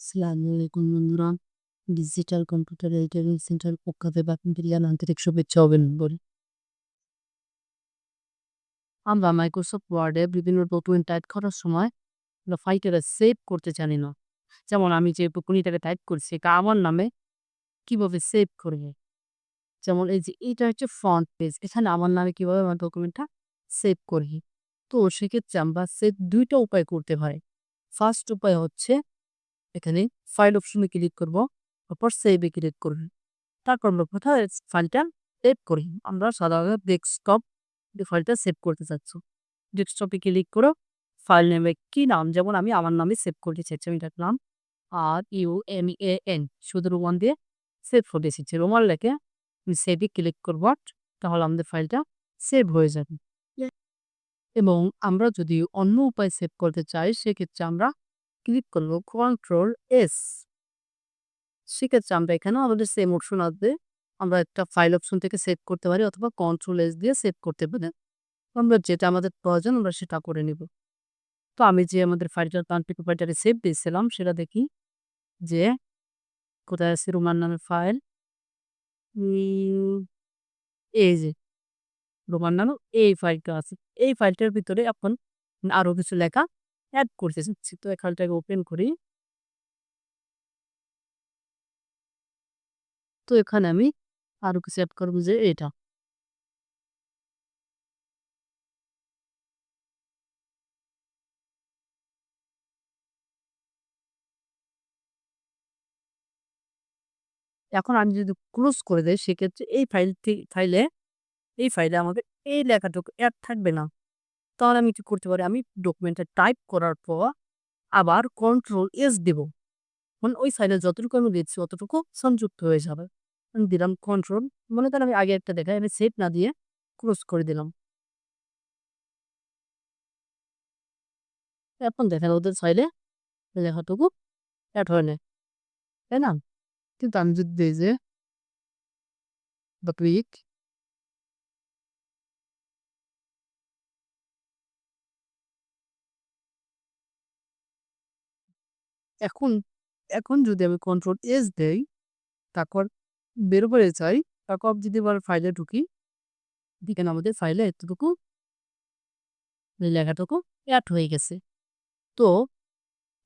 আসসালামু বন্ধুরা digital computer editing centre পক্ষ থেকে আপনাদের আন্তরিক শুভেচ্ছা অভিনন্দন। আমরা মাইক্রোসফট ওয়ার্ডে বিভিন্ন ডকুমেন্ট টাইপ করার সময় আমরা ফাইলটা সেভ করতে জানি না। যেমন আমি যে কোনিটাকে টাইপ করছি, এটা আমার নামে কীভাবে সেভ করবে? যেমন এই যে এটা হচ্ছে ফ্রন্ট পেজ এখানে আমার নামে কীভাবে আমার ডকুমেন্টটা সেভ করি তো সেক্ষেত্রে আমরা সেভ দুইটা উপায় করতে পারি ফার্স্ট উপায় হচ্ছে এখানে ফাইল অপশনে ক্লিক করব তারপর সেভে ক্লিক করব তারপর আমরা কোথায় ফাইলটা সেভ করি? আমরা সাধারণত ডেস্কটপ ফাইলটা সেভ করতে চাচ্ছি। ডেস্কটপে ক্লিক করো ফাইল নেমে কি নাম? যেমন আমি আমার নামে সেভ করতে চাইছি আমি নাম আর ইউ এম এ এন শুধু রোমান দিয়ে সেভ করতে চাইছি। রোমান লেখে আমি সেভে ক্লিক করব তাহলে আমাদের ফাইলটা সেভ হয়ে যাবে। এবং আমরা যদি অন্য উপায় সেভ করতে চাই সেক্ষেত্রে আমরা ক্লিক করব, কন্ট্রোল এস। সেক্ষেত্রে আমরা এখানে আমাদের সেম অপশন আসবে আমরা একটা ফাইল অপশন থেকে সেভ করতে পারি অথবা কন্ট্রোল এস দিয়ে সেভ করতে পারি। আমরা যেটা আমাদের প্রয়োজন আমরা সেটা করে নিব। তো আমি যে আমাদের ফাইলটার তান্ত্রিক ফাইলটারে সেভ দিয়েছিলাম, সেটা দেখি যে কোথায় আছে রোমান নামের ফাইল এই যে রোমান নামে এই ফাইলটা আছে। এই ফাইলটার ভিতরে এখন আরও কিছু লেখা অ্যাড করতে চাচ্ছি, তো ফাইলটাকে ওপেন করি। তো এখানে আমি আরও কিছু অ্যাড করব যে এটা। এখন আমি যদি ক্লোজ করে দেয় সেক্ষেত্রে এই ফাইলটি ফাইলে এই ফাইলে আমাদের এই লেখাটুকু অ্যাড থাকবে না। তাহলে আমি কি করতে পারি? আমি ডকুমেন্টটা টাইপ করার পর আবার কন্ট্রোল এস দেব। মানে ওই ফাইলে যতটুকু আমি দিচ্ছি, অতটুকু সংযুক্ত হয়ে যাবে। আমি দিলাম কন্ট্রোল মনে করেন আমি আগে একটা দেখাই, আমি সেট না দিয়ে ক্লোজ করে দিলাম। এখন দেখেন ওদের ফাইলে লেখাটুকু অ্যাড হয় না তাই না? কিন্তু আমি যদি দিই যে ক্লিক এখন এখন যদি আমি কন্ট্রোল এস দেই, তারপর বের করে চাই তারপর যদি আবার ফাইলে ঢুকি দেখেন আমাদের ফাইলে এতটুকু লেখাটুকু অ্যাড হয়ে গেছে। তো,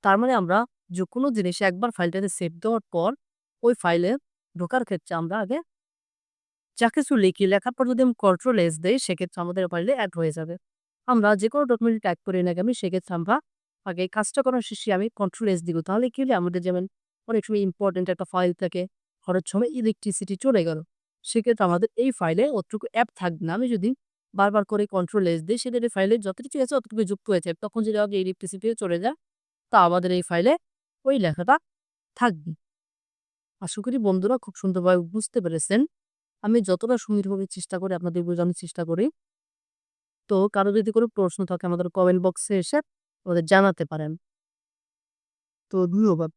তার মানে আমরা যে কোনো জিনিস একবার ফাইলটাতে সেভ দেওয়ার পর, ওই ফাইলে ঢোকার ক্ষেত্রে আমরা আগে যা কিছু লিখি, লেখার পর যদি আমি কন্ট্রোল এস দেই, সেক্ষেত্রে আমাদের ফাইলে অ্যাড হয়ে যাবে। আমরা যে কোনো ডকুমেন্ট টাইপ করি না কেন, সেক্ষেত্রে আমরা আগে কাজটা করার শেষে আমি কন্ট্রোল এস দিব। তাহলে কি হলে? আমাদের যেমন অনেক সময় ইম্পর্টেন্ট একটা ফাইল থাকে হঠাৎ সময় ইলেকট্রিসিটি চলে গেল। সেক্ষেত্রে আমাদের এই ফাইলে অতটুকু অ্যাপ থাকবে না। আমি যদি বারবার করে কন্ট্রোল এস দিই সেটা ফাইলে যতটুকু আছে অতটুকু যুক্ত হয়েছে তখন যদি আমাদের ইলেকট্রিসিটি চলে যায়, তা আমাদের এই ফাইলে ওই লেখাটা থাকবে। আশা করি বন্ধুরা খুব সুন্দরভাবে বুঝতে পেরেছেন। আমি যতটা সুন্দরভাবে চেষ্টা করি, আপনাদের বোঝানোর চেষ্টা করি। তো কারও যদি কোনো প্রশ্ন থাকে, আমাদের কমেন্ট বক্সে এসে আমাদের জানাতে পারেন। তো ধন্যবাদ